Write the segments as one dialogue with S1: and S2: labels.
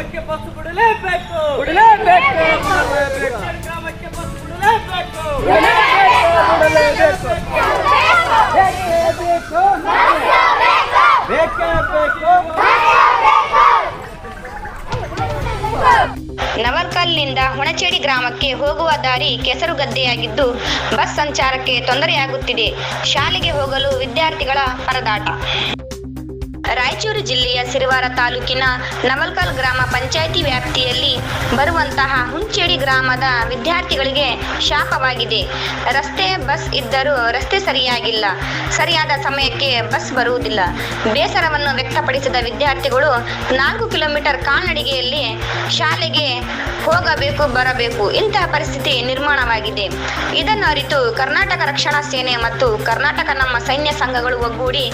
S1: ಗ್ರಾಮಕ್ಕೆ ಬಸ್ ಬಿಡಲೇಬೇಕು. ಬಿಡಲೇಬೇಕು. ಗ್ರಾಮಕ್ಕೆ ಬಸ್ ಬಿಡಲೇಬೇಕು. ನವರ್ಕಲ್ನಿಂದ ಹುಣಚೇಡಿ ಗ್ರಾಮಕ್ಕೆ ಹೋಗುವ ದಾರಿ ಕೆಸರು ಗದ್ದೆಯಾಗಿದ್ದು ಬಸ್ ಸಂಚಾರಕ್ಕೆ ತೊಂದರೆಯಾಗುತ್ತಿದೆ. ಶಾಲೆಗೆ ಹೋಗಲು ವಿದ್ಯಾರ್ಥಿಗಳ ಪರದಾಟ. ರಾಯಚೂರು ಜಿಲ್ಲೆಯ ಸಿರಿವಾರ ತಾಲೂಕಿನ ನವಲ್ಕಲ್ ಗ್ರಾಮ ಪಂಚಾಯಿತಿ ವ್ಯಾಪ್ತಿಯಲ್ಲಿ ಬರುವಂತಹ ಹುಂಚೇಡಿ ಗ್ರಾಮದ ವಿದ್ಯಾರ್ಥಿಗಳಿಗೆ ಶಾಪವಾಗಿದೆ. ರಸ್ತೆ ಬಸ್ ಇದ್ದರೂ ರಸ್ತೆ ಸರಿಯಾಗಿಲ್ಲ. ಸರಿಯಾದ ಸಮಯಕ್ಕೆ ಬಸ್ ಬರುವುದಿಲ್ಲ. ಬೇಸರವನ್ನು ವ್ಯಕ್ತಪಡಿಸಿದ ವಿದ್ಯಾರ್ಥಿಗಳು ನಾಲ್ಕು ಕಿಲೋಮೀಟರ್ ಕಾಲ್ನಡಿಗೆಯಲ್ಲಿ ಶಾಲೆಗೆ ಹೋಗಬೇಕು, ಬರಬೇಕು. ಇಂತಹ ಪರಿಸ್ಥಿತಿ ನಿರ್ಮಾಣವಾಗಿದೆ. ಇದನ್ನು ಅರಿತು ಕರ್ನಾಟಕ ರಕ್ಷಣಾ ಸೇನೆ ಮತ್ತು ಕರ್ನಾಟಕ ನಮ್ಮ ಸೈನ್ಯ ಸಂಘಗಳು ಒಗ್ಗೂಡಿ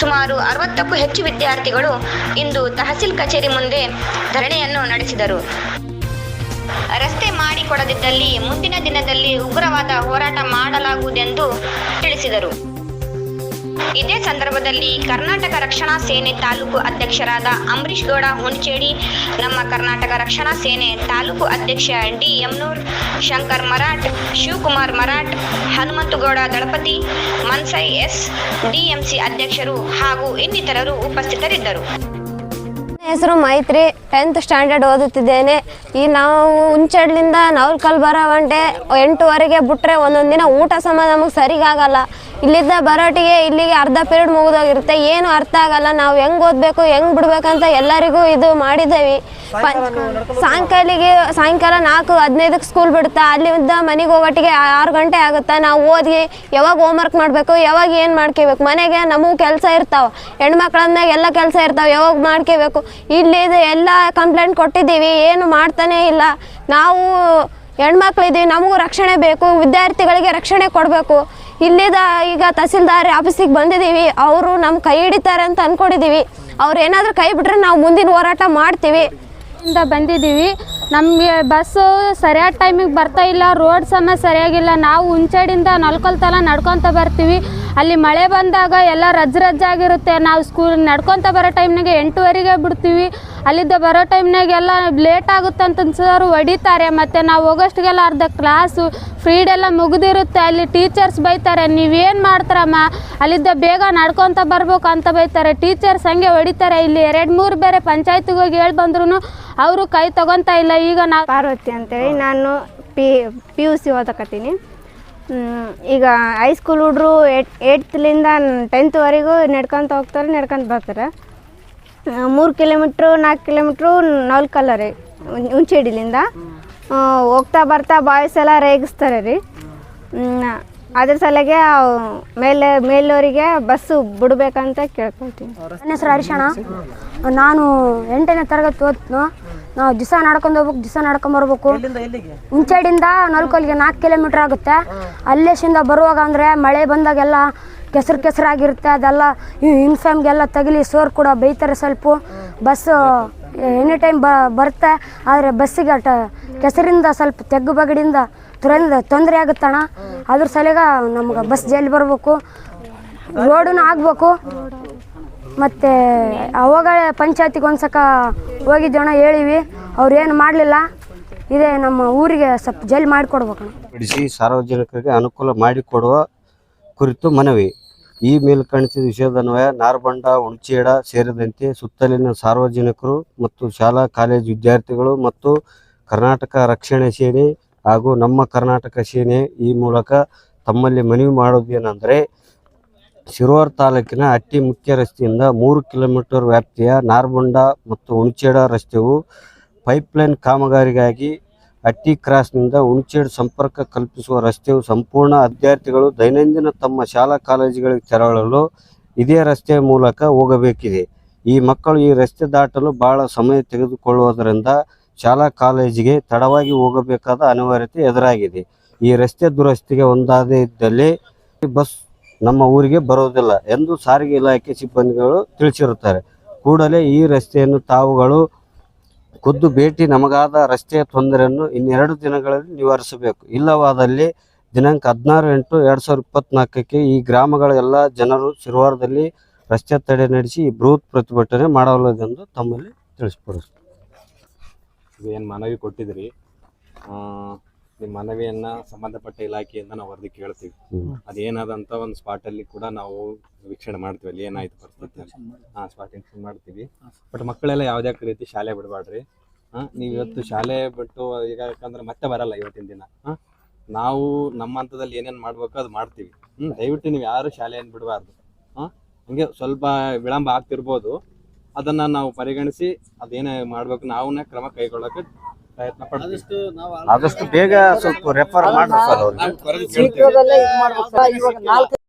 S1: ಸುಮಾರು ಅರವತ್ತಕ್ಕೂ ಹೆಚ್ಚು ವಿದ್ಯಾರ್ಥಿಗಳು ಇಂದು ತಹಸೀಲ್ ಕಚೇರಿ ಮುಂದೆ ಧರಣಿಯನ್ನು ನಡೆಸಿದರು. ರಸ್ತೆ ಮಾಡಿಕೊಡದಿದ್ದಲ್ಲಿ ಮುಂದಿನ ದಿನದಲ್ಲಿ ಉಗ್ರವಾದ ಹೋರಾಟ ಮಾಡಲಾಗುವುದೆಂದು ತಿಳಿಸಿದರು. ಇದೇ ಸಂದರ್ಭದಲ್ಲಿ ಕರ್ನಾಟಕ ರಕ್ಷಣಾ ಸೇನೆ ತಾಲೂಕು ಅಧ್ಯಕ್ಷರಾದ ಅಂಬರೀಶ್ ಗೌಡ ಹುಣಚೇಡಿ ನಮ್ಮ ಕರ್ನಾಟಕ ರಕ್ಷಣಾ ಸೇನೆ ತಾಲೂಕು ಅಧ್ಯಕ್ಷ ಡಿ ಯಮನೂರ್ ಶಂಕರ್ ಮರಾಠ್, ಶಿವಕುಮಾರ್ ಮರಾಠ್ ಹನುಮಂತಗೌಡ ದಳಪತಿ, ಮನ್ಸೈ ಎಸ್ ಡಿಎಂಸಿ ಅಧ್ಯಕ್ಷರು ಹಾಗೂ ಇನ್ನಿತರರು ಉಪಸ್ಥಿತರಿದ್ದರು.
S2: ನನ್ನ ಹೆಸರು ಮೈತ್ರಿ. ಟೆಂತ್ ಸ್ಟ್ಯಾಂಡರ್ಡ್ ಓದುತ್ತಿದ್ದೇನೆ. ಈ ನಾವು ಹುಂಚಡ್ಲಿಂದ ನವಲ್ಕಲ್ ಬರೋ ಗಂಟೆ ಎಂಟುವರೆಗೆ ಬಿಟ್ರೆ ಒಂದೊಂದು ದಿನ ಊಟ ಸಮ ನಮಗೆ ಸರಿಗಾಗಲ್ಲ. ಇಲ್ಲಿದ್ದ ಬರೋಟಿಗೆ ಇಲ್ಲಿಗೆ ಅರ್ಧ ಪೀರಿಯಡ್ ಮುಗಿದೋಗಿರುತ್ತೆ. ಏನು ಅರ್ಥ ಆಗಲ್ಲ. ನಾವು ಹೆಂಗೆ ಓದಬೇಕು, ಹೆಂಗೆ ಬಿಡ್ಬೇಕಂತ ಎಲ್ಲರಿಗೂ ಇದು ಮಾಡಿದ್ದೇವೆ. ಸಾಯಂಕಾಲಿಗೆ ಸಾಯಂಕಾಲ ನಾಲ್ಕು ಹದಿನೈದಕ್ಕೆ ಸ್ಕೂಲ್ ಬಿಡುತ್ತಾ, ಅಲ್ಲಿಂದ ಮನೆಗೆ ಹೋಗೋಟಿಗೆ ಆರು ಗಂಟೆ ಆಗುತ್ತೆ, ನಾವು ಓದಿ ಯಾವಾಗ ಹೋಮ್ವರ್ಕ್ ಮಾಡಬೇಕು, ಯಾವಾಗ ಏನು ಮಾಡ್ಕೋಬೇಕು. ಮನೆಗೆ ನಮಗೂ ಕೆಲಸ ಇರ್ತಾವೆ. ಹೆಣ್ಮಕ್ಳಂದಾಗ ಎಲ್ಲ ಕೆಲಸ ಇರ್ತಾವೆ. ಯಾವಾಗ ಮಾಡ್ಕೋಬೇಕು? ಇಲ್ಲಿದು ಎಲ್ಲ ಕಂಪ್ಲೇಂಟ್ ಕೊಟ್ಟಿದ್ದೀವಿ, ಏನು ಮಾಡ್ತಾನೇ ಇಲ್ಲ. ನಾವು ಹೆಣ್ಮಕ್ಳಿದ್ದೀವಿ ನಮಗೂ ರಕ್ಷಣೆ ಬೇಕು, ವಿದ್ಯಾರ್ಥಿಗಳಿಗೆ ರಕ್ಷಣೆ ಕೊಡಬೇಕು. ಇಲ್ಲಿದ ಈಗ ತಹಸೀಲ್ದಾರ್ ಆಫೀಸಿಗೆ ಬಂದಿದ್ದೀವಿ, ಅವರು ನಮ್ಮ ಕೈ ಹಿಡಿತಾರೆ ಅಂತ ಅಂದ್ಕೊಂಡಿದ್ದೀವಿ ಅವ್ರು ಏನಾದರೂ ಕೈ ಬಿಟ್ರೆ ನಾವು ಮುಂದಿನ ಹೋರಾಟ ಮಾಡ್ತೀವಿ.
S3: ಇಂದ ಬಂದಿದ್ದೀವಿ. ನಮಗೆ ಬಸ್ಸು ಸರಿಯಾದ ಟೈಮಿಗೆ ಬರ್ತಾ ಇಲ್ಲ ರೋಡ್ ಸಮ ಸರಿಯಾಗಿಲ್ಲ. ನಾವು ಹುಂಚಾಡಿಂದ ನಲ್ಕೊಳ್ತಲ್ಲ ತಲ ನಡ್ಕೊತ ಬರ್ತೀವಿ. ಅಲ್ಲಿ ಮಳೆ ಬಂದಾಗ ಎಲ್ಲ ರಜ್ ರಜ್ಜಾಗಿರುತ್ತೆ ನಾವು ಸ್ಕೂಲ್ ನಡ್ಕೊತ ಬರೋ ಟೈಮ್ನಾಗೆ ಎಂಟುವರೆಗೆ ಬಿಡ್ತೀವಿ. ಅಲ್ಲಿದ್ದ ಬರೋ ಟೈಮ್ನಾಗೆಲ್ಲ ಲೇಟ್ ಆಗುತ್ತೆ ಅಂತ ಸರ್ ಹೊಡಿತಾರೆ. ಮತ್ತು ನಾವು ಹೋಗೋಷ್ಟಿಗೆಲ್ಲ ಅರ್ಧ ಕ್ಲಾಸು ಫ್ರೀಡೆಲ್ಲ ಮುಗಿದಿರುತ್ತೆ. ಅಲ್ಲಿ ಟೀಚರ್ಸ್ ಬೈತಾರೆ, ನೀವೇನು ಮಾಡ್ತಾರಮ್ಮ? ಅಲ್ಲಿದ್ದ ಬೇಗ ನಡ್ಕೊತ ಬರ್ಬೇಕು ಅಂತ ಬೈತಾರೆ. ಟೀಚರ್ಸ್ ಹಂಗೆ ಹೊಡಿತಾರೆ. ಇಲ್ಲಿ ಎರಡು ಮೂರು ಬೇರೆ ಪಂಚಾಯತಿಗೆ ಹೋಗಿ ಹೇಳಿ ಬಂದ್ರು ಅವರು ಕೈ ತಗೊತಾ ಇಲ್ಲ. ಈಗ ನಾವು
S4: ಪಾರ್ವತಿ ಅಂತೇಳಿ ನಾನು ಪಿ ಪಿ ಯು ಸಿ ಓದಕತ್ತೀನಿ. ಈಗ ಹೈಸ್ಕೂಲ್ ಹುಡ್ರು ಏಟ್ ಏಟ್ತ್ಲಿಂದ ಟೆಂತ್ವರೆಗೂ ನಡ್ಕೊತ ಹೋಗ್ತಾರೆ ನಡ್ಕೊಂತ ಬರ್ತಾರೆ. ಮೂರು ಕಿಲೋಮೀಟ್ರು ನಾಲ್ಕು ಕಿಲೋಮೀಟ್ರು ನಲ್ಕಲ್ಲ ರೀ ಉಂಚೇಡಿಲಿಂದ ಆ, ಹೋಗ್ತಾ ಬರ್ತಾ ಬಾಯ್ಸ್ ಎಲ್ಲ ರೇಗಿಸ್ತಾರೆ ರೀ. ಅದ್ರ ಸಲಗೆ ಮೇಲೆ ಮೇಲವರಿಗೆ ಬಸ್ಸು ಬಿಡ್ಬೇಕಂತ ಕೇಳ್ಕೊಳ್ತೀನಿ.
S2: ನನ್ನ ಹೆಸರು ಹರಿಶಣ ನಾನು ಎಂಟನೇ ತರಗತಿ ಓದ್ತು ನಾವು ದಿವಸ ನಡ್ಕೊಂಡು ಹೋಗ್ಬೇಕು ದಿವಸ ನಡ್ಕೊಂಬರ್ಬೇಕು ಬರ್ಬೇಕು. ಹುಂಚೇಡಿಂದ ನಲ್ಕೊಲ್ಗೆ ನಾಲ್ಕು ಕಿಲೋಮೀಟ್ರ್ ಆಗುತ್ತೆ. ಅಲ್ಲೇಶಿಂದ ಬರುವಾಗ ಅಂದರೆ ಮಳೆ ಬಂದಾಗೆಲ್ಲ ಕೆಸರು ಕೆಸರಾಗಿರುತ್ತೆ ಅದೆಲ್ಲ ಯೂನಿಫಾರ್ಮ್ಗೆಲ್ಲ ತಗಲಿ ಸೋರ್ ಕೂಡ ಬೈತಾರೆ ಸ್ವಲ್ಪ. ಬಸ್ಸು ಎನಿ ಟೈಮ್ ಬ ಬರುತ್ತೆ. ಆದರೆ ಬಸ್ಸಿಗೆ ಟ ಕೆಸರಿಂದ ಸ್ವಲ್ಪ ತೆಗ್ಗು ಬಗಡಿಂದ ತೊಂದ್ರೆ ತೊಂದರೆ ಆಗುತ್ತಣ ಅದ್ರ ಸಲಗ ನಮ್ಗೆ ಬಸ್ ಜೈಲಿ ಬರಬೇಕು. ರೋಡೂ ಆಗಬೇಕು. ಮತ್ತು ಅವಾಗ ಪಂಚಾಯತಿಗೆ ಒಂದ್ಸಕ ಹೋಗಿದ್ದೋಣ ಹೇಳಿವಿ. ಅವ್ರು ಏನು ಮಾಡಲಿಲ್ಲ. ಇದೇ ನಮ್ಮ ಊರಿಗೆ ಸ್ವಲ್ಪ ಜೈಲ್ ಮಾಡಿಕೊಡ್ಬೇಕು
S5: ಬಿಡಿಸಿ ಸಾರ್ವಜನಿಕರಿಗೆ ಅನುಕೂಲ ಮಾಡಿಕೊಡುವ ಕುರಿತು ಮನವಿ. ಈ ವಿಷಯದ ವಿಷಯದನ್ವಯ ನಾರ್ಬಂಡ ಉಣಚೇಡ ಸೇರಿದಂತೆ ಸುತ್ತಲಿನ ಸಾರ್ವಜನಿಕರು ಮತ್ತು ಶಾಲಾ, ಕಾಲೇಜು ವಿದ್ಯಾರ್ಥಿಗಳು ಮತ್ತು ಕರ್ನಾಟಕ ರಕ್ಷಣೆ ಸೇನೆ ಹಾಗೂ ನಮ್ಮ ಕರ್ನಾಟಕ ಸೇನೆ ಈ ಮೂಲಕ ತಮ್ಮಲ್ಲಿ ಮನವಿ ಮಾಡೋದೇನೆಂದರೆ ಶಿರೋರ್ ತಾಲೂಕಿನ ಅಟ್ಟಿ ಮುಖ್ಯ ರಸ್ತೆಯಿಂದ ಮೂರು ಕಿಲೋಮೀಟರ್ ವ್ಯಾಪ್ತಿಯ ನಾರ್ಬೊಂಡ ಮತ್ತು ಹುಣಚೇಡ ರಸ್ತೆಯು ಪೈಪ್ಲೈನ್ ಕಾಮಗಾರಿಗಾಗಿ ಅಟ್ಟಿ ಕ್ರಾಸ್ನಿಂದ ಹುಣಚೇಡ್ ಸಂಪರ್ಕ ಕಲ್ಪಿಸುವ ರಸ್ತೆಯು ಸಂಪೂರ್ಣ ವಿದ್ಯಾರ್ಥಿಗಳು ದೈನಂದಿನ ತಮ್ಮ ಶಾಲಾ ಕಾಲೇಜುಗಳಿಗೆ ತೆರಳಲು ಇದೇ ರಸ್ತೆಯ ಮೂಲಕ ಹೋಗಬೇಕಿದೆ. ಈ ಮಕ್ಕಳು ಈ ರಸ್ತೆ ದಾಟಲು ಬಹಳ ಸಮಯ ತೆಗೆದುಕೊಳ್ಳುವುದರಿಂದ ಶಾಲಾ ಕಾಲೇಜಿಗೆ ತಡವಾಗಿ ಹೋಗಬೇಕಾದ ಅನಿವಾರ್ಯತೆ ಎದುರಾಗಿದೆ. ಈ ರಸ್ತೆ ದುರಸ್ತಿಗೆ ಒಂದಾದೇ ಇದ್ದಲ್ಲಿ ಬಸ್ ನಮ್ಮ ಊರಿಗೆ ಬರುವುದಿಲ್ಲ ಎಂದು ಸಾರಿಗೆ ಇಲಾಖೆ ಸಿಬ್ಬಂದಿಗಳು ತಿಳಿಸಿರುತ್ತಾರೆ. ಕೂಡಲೇ ಈ ರಸ್ತೆಯನ್ನು ತಾವುಗಳು ಖುದ್ದು ಭೇಟಿ ನಮಗಾದ ರಸ್ತೆಯ ತೊಂದರೆಯನ್ನು ಇನ್ನೆರಡು ದಿನಗಳಲ್ಲಿ ನಿವಾರಿಸಬೇಕು. ಇಲ್ಲವಾದಲ್ಲಿ ದಿನಾಂಕ ಹದಿನಾರು ಎಂಟು ಎರಡು ಸಾವಿರದ ಇಪ್ಪತ್ನಾಲ್ಕಕ್ಕೆ ಈ ಗ್ರಾಮಗಳ ಎಲ್ಲ ಜನರು ಶಿರ್ವಾರದಲ್ಲಿ ರಸ್ತೆ ತಡೆ ನಡೆಸಿ ಬೃಹತ್ ಪ್ರತಿಭಟನೆ ಮಾಡಲ್ಲದೆಂದು ತಮ್ಮಲ್ಲಿ ತಿಳಿಸ್ಪಡಿಸ್ತಾರೆ
S6: ಏನು ಮನವಿ ಕೊಟ್ಟಿದ್ರಿ? ನಿಮ್ಮ ಮನವಿಯನ್ನ ಸಂಬಂಧಪಟ್ಟ ಇಲಾಖೆಯಿಂದ ನಾವು ವರದಿ ಕೇಳ್ತೀವಿ. ಅದೇನಾದಂತ ಒಂದು ಸ್ಪಾಟ್ ಅಲ್ಲಿ ಕೂಡ ನಾವು ವೀಕ್ಷಣೆ ಮಾಡ್ತೀವಿ. ಅಲ್ಲಿ ಏನಾಯ್ತು ಪರಿಸ್ಥಿತಿ ಹಾ ಸ್ಪಾಟ್ ಇನ್ಫಾರ್ಮ್ ಮಾಡ್ತೀವಿ. ಬಟ್ ಮಕ್ಕಳೆಲ್ಲ ಯಾವ್ದೇ ರೀತಿ ಶಾಲೆ ಬಿಡಬಾಡ್ರಿ ಹಾ ನೀವು ಇವತ್ತು ಶಾಲೆ ಬಿಟ್ಟು ಈಗ ಯಾಕಂದ್ರೆ ಮತ್ತೆ ಬರಲ್ಲ ಇವತ್ತಿನ ದಿನ. ಹಾ ನಾವು ನಮ್ಮ ಹಂತದಲ್ಲಿ ಏನೇನ್ ಮಾಡ್ಬೇಕು ಅದು ಮಾಡ್ತೀವಿ. ಹ್ಮ್ ದಯವಿಟ್ಟು ನೀವು ಯಾರು ಶಾಲೆಯನ್ನು ಬಿಡಬಾರ್ದು. ಹಾ ಹಂಗೆ ಸ್ವಲ್ಪ ವಿಳಂಬ ಆಗ್ತಿರ್ಬೋದು. ಅದನ್ನ ನಾವು ಪರಿಗಣಿಸಿ ಅದೇನೇ ಮಾಡ್ಬೇಕು ನಾವೇ ಕ್ರಮ ಕೈಗೊಳ್ಳಕ್ಕೆ ಪ್ರಯತ್ನ ಪಡ್ತೀವಿ
S5: ಆದಷ್ಟು ಬೇಗ ಸ್ವಲ್ಪ ರೆಫರ್ ಮಾಡ್ರಿ ಸರ್ ಅವ್ರಿಗೆ
S7: ಇದ್ ಮಾಡ್ಬೇಕು ಸರ್. ಇವಾಗ ನಾಲ್ಕು